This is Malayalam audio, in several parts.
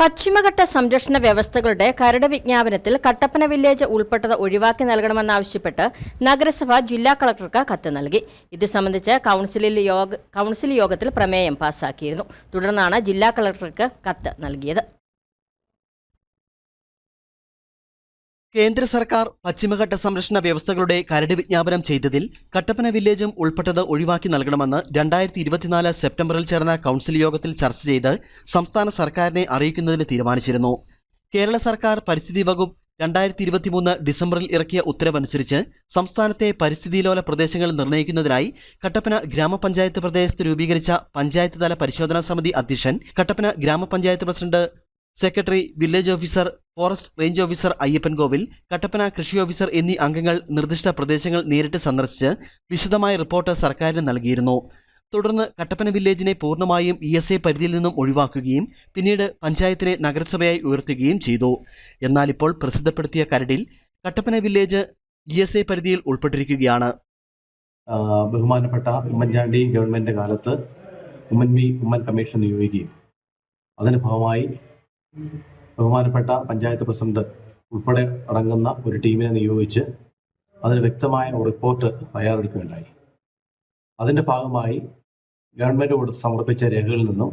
പശ്ചിമഘട്ട സംരക്ഷണ വ്യവസ്ഥകളുടെ കരട് വിജ്ഞാപനത്തിൽ കട്ടപ്പന വില്ലേജ് ഉൾപ്പെട്ടത് ഒഴിവാക്കി നൽകണമെന്നാവശ്യപ്പെട്ട് നഗരസഭ ജില്ലാ കളക്ടർക്ക് കത്ത് നൽകി. ഇത് സംബന്ധിച്ച് കൗൺസിലിൽ യോഗ കൗൺസിൽ യോഗത്തിൽ പ്രമേയം പാസാക്കിയിരുന്നു. തുടർന്നാണ് ജില്ലാ കളക്ടർക്ക് കത്ത് നൽകിയത്. കേന്ദ്ര സർക്കാർ പശ്ചിമഘട്ട സംരക്ഷണ വ്യവസ്ഥകളുടെ കരട് വിജ്ഞാപനം ചെയ്തതിൽ കട്ടപ്പന വില്ലേജും ഉൾപ്പെട്ടത് ഒഴിവാക്കി നൽകണമെന്ന് രണ്ടായിരത്തി ഇരുപത്തിനാല് സെപ്റ്റംബറിൽ ചേർന്ന കൗൺസിൽ യോഗത്തിൽ ചർച്ച ചെയ്ത് സംസ്ഥാന സർക്കാരിനെ അറിയിക്കുന്നതിന് തീരുമാനിച്ചിരുന്നു. കേരള സർക്കാർ പരിസ്ഥിതി വകുപ്പ് രണ്ടായിരത്തി ഇരുപത്തിമൂന്ന് ഡിസംബറിൽ ഇറക്കിയ ഉത്തരവനുസരിച്ച് സംസ്ഥാനത്തെ പരിസ്ഥിതിലോല പ്രദേശങ്ങൾ നിർണയിക്കുന്നതിനായി കട്ടപ്പന ഗ്രാമപഞ്ചായത്ത് പ്രദേശത്ത് രൂപീകരിച്ച പഞ്ചായത്ത് തല പരിശോധനാ സമിതി അധ്യക്ഷൻ കട്ടപ്പന ഗ്രാമപഞ്ചായത്ത് president secretary village officer forest range officer Ayyappan Ayyappankovil Kattappana കൃഷി ഓഫീസർ എന്നീ അംഗങ്ങൾ നിർദ്ദിഷ്ട പ്രദേശങ്ങൾ നേരിട്ട് സന്ദർശിച്ച് വിശദമായ റിപ്പോർട്ട് സർക്കാരിന് നൽകിയിരുന്നു. തുടർന്ന് കട്ടപ്പന വില്ലേജിനെ പൂർണമായും ഇ എസ് എ പരിധിയിൽ നിന്നും ഒഴിവാക്കുകയും പിന്നീട് പഞ്ചായത്തിനെ നഗരസഭയായി ഉയർത്തുകയും ചെയ്തു. എന്നാൽ ഇപ്പോൾ പ്രസിദ്ധപ്പെടുത്തിയ കരടിൽ Kattappana village E S A പരിധിയിൽ ഉൾപ്പെട്ടിരിക്കുകയാണ്. ബഹുമാനപ്പെട്ട ഉമ്മൻചാണ്ടി ഗവൺമെന്റ് കാലത്ത് ഉമ്മൻ ബി ഉമ്മൻ കമ്മീഷൻ നിയോഗിക്കുകയും അതിന്റെ ഭാഗമായി ബഹുമാനപ്പെട്ട പഞ്ചായത്ത് പ്രസിഡന്റ് ഉൾപ്പെടെ അടങ്ങുന്ന ഒരു ടീമിനെ നിയോഗിച്ച് അതിന് വ്യക്തമായ ഒരു റിപ്പോർട്ട് തയ്യാറെടുക്കുകയുണ്ടായി. അതിന്റെ ഭാഗമായി ഗവൺമെന്റ് കൊടുത്ത് സമർപ്പിച്ച രേഖകളിൽ നിന്നും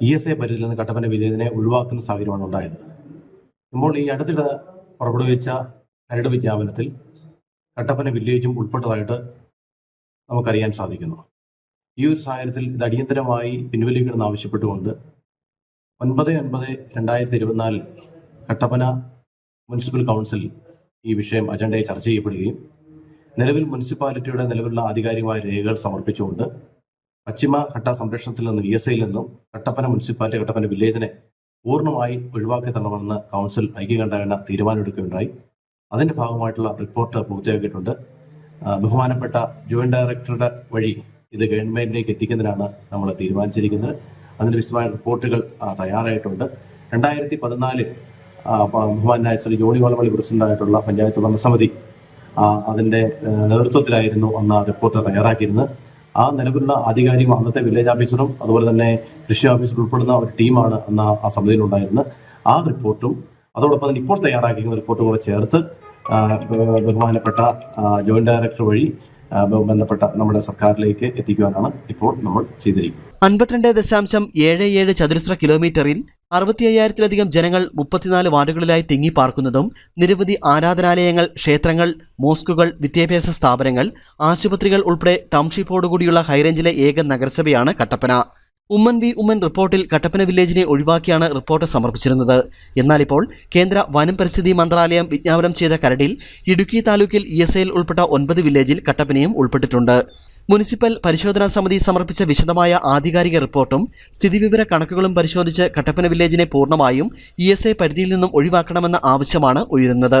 ഇ എസ് എ പരിധിയിൽ നിന്ന് കട്ടപ്പന വില്ലേജിനെ ഒഴിവാക്കുന്ന സാഹചര്യമാണ് ഉണ്ടായത്. ഇപ്പോൾ ഈ അടുത്തിടെ പുറപ്പെടുവിച്ച കരട് വിജ്ഞാപനത്തിൽ കട്ടപ്പന വില്ലേജും ഉൾപ്പെട്ടതായിട്ട് നമുക്കറിയാൻ സാധിക്കുന്നു. ഈ ഒരു സാഹചര്യത്തിൽ ഇത് അടിയന്തരമായി പിൻവലിക്കണമെന്ന് ആവശ്യപ്പെട്ടുകൊണ്ട് ഒൻപത് ഒൻപത് രണ്ടായിരത്തി ഇരുപത്തിനാലിൽ കട്ടപ്പന മുനിസിപ്പൽ കൗൺസിൽ ഈ വിഷയം അജണ്ടയെ ചർച്ച ചെയ്യപ്പെടുകയും നിലവിൽ മുനിസിപ്പാലിറ്റിയുടെ നിലവിലുള്ള ആധികാരികമായ രേഖകൾ സമർപ്പിച്ചുകൊണ്ട് പശ്ചിമ ഘട്ട സംരക്ഷണത്തിൽ നിന്നും ഇ എസ് ഐയിൽ നിന്നും കട്ടപ്പന മുനിസിപ്പാലിറ്റി കട്ടപ്പന വില്ലേജിനെ പൂർണമായി ഒഴിവാക്കി തരണമെന്ന് കൗൺസിൽ ഐക്യകണ്ഠേന തീരുമാനമെടുക്കുകയുണ്ടായി. അതിന്റെ ഭാഗമായിട്ടുള്ള റിപ്പോർട്ട് പൂർത്തിയാക്കിയിട്ടുണ്ട്. ബഹുമാനപ്പെട്ട ജോയിന്റ് ഡയറക്ടറുടെ വഴി ഇത് ഗവൺമെന്റിലേക്ക് എത്തിക്കുന്നതിനാണ് നമ്മൾ തീരുമാനിച്ചിരിക്കുന്നത്. അതിന്റെ വിശദമായ റിപ്പോർട്ടുകൾ തയ്യാറായിട്ടുണ്ട്. രണ്ടായിരത്തി പതിനാല് ബഹുമാനായ ശ്രീ ജോണി വളവള്ളി പ്രസിഡന്റായിട്ടുള്ള പഞ്ചായത്ത് ഭരണസമിതി അതിന്റെ നേതൃത്വത്തിലായിരുന്നു അന്ന് റിപ്പോർട്ട് തയ്യാറാക്കിയിരുന്നത്. ആ നിലവിലുള്ള ആധികാരിക അന്നത്തെ വില്ലേജ് ഓഫീസറും അതുപോലെ തന്നെ കൃഷി ഓഫീസർ ഉൾപ്പെടുന്ന ഒരു ടീമാണ് അന്ന് ആ സമിതിയിൽ ഉണ്ടായിരുന്നത് ആ റിപ്പോർട്ടും അതോടൊപ്പം തന്നെ ഇപ്പോൾ തയ്യാറാക്കിയിരിക്കുന്ന റിപ്പോർട്ടും കൂടെ ചേർത്ത് ബഹുമാനപ്പെട്ട ജോയിന്റ് ഡയറക്ടർ വഴി ബന്ധപ്പെട്ട നമ്മുടെ സർക്കാരിലേക്ക് എത്തിക്കുവാനാണ് ഇപ്പോൾ നമ്മൾ ചെയ്തിരിക്കുന്നത്. അൻപത്തിരണ്ട് ദശാംശം ഏഴ് ഏഴ് ചതുരശ്ര കിലോമീറ്ററിൽ അറുപത്തി അയ്യായിരത്തിലധികം ജനങ്ങൾ മുപ്പത്തിനാല് വാർഡുകളിലായി തിങ്ങി പാർക്കുന്നതും നിരവധി ആരാധനാലയങ്ങൾ ക്ഷേത്രങ്ങൾ മോസ്കുകൾ വിദ്യാഭ്യാസ സ്ഥാപനങ്ങൾ ആശുപത്രികൾ ഉൾപ്പെടെ ടൗൺഷിപ്പോടുകൂടിയുള്ള ഹൈറേഞ്ചിലെ ഏക നഗരസഭയാണ് കട്ടപ്പന. ഉമ്മൻ വി ഉമ്മൻ റിപ്പോർട്ടിൽ കട്ടപ്പന വില്ലേജിനെ ഒഴിവാക്കിയാണ് റിപ്പോർട്ട് സമർപ്പിച്ചിരുന്നത്. എന്നാൽ ഇപ്പോൾ കേന്ദ്ര വനം പരിസ്ഥിതി മന്ത്രാലയം വിജ്ഞാപനം ചെയ്ത കരടിൽ ഇടുക്കി താലൂക്കിൽ ഇ എസ് ഐയിൽ ഉൾപ്പെട്ട ഒൻപത് വില്ലേജിൽ കട്ടപ്പനയും ഉൾപ്പെട്ടിട്ടുണ്ട്. മുനിസിപ്പൽ പരിശോധനാ സമിതി സമർപ്പിച്ച വിശദമായ ആധികാരിക റിപ്പോർട്ടും സ്ഥിതിവിവര കണക്കുകളും പരിശോധിച്ച് കട്ടപ്പന വില്ലേജിനെ പൂർണമായും ഇ പരിധിയിൽ നിന്നും ഒഴിവാക്കണമെന്ന ആവശ്യമാണ് ഉയരുന്നത്.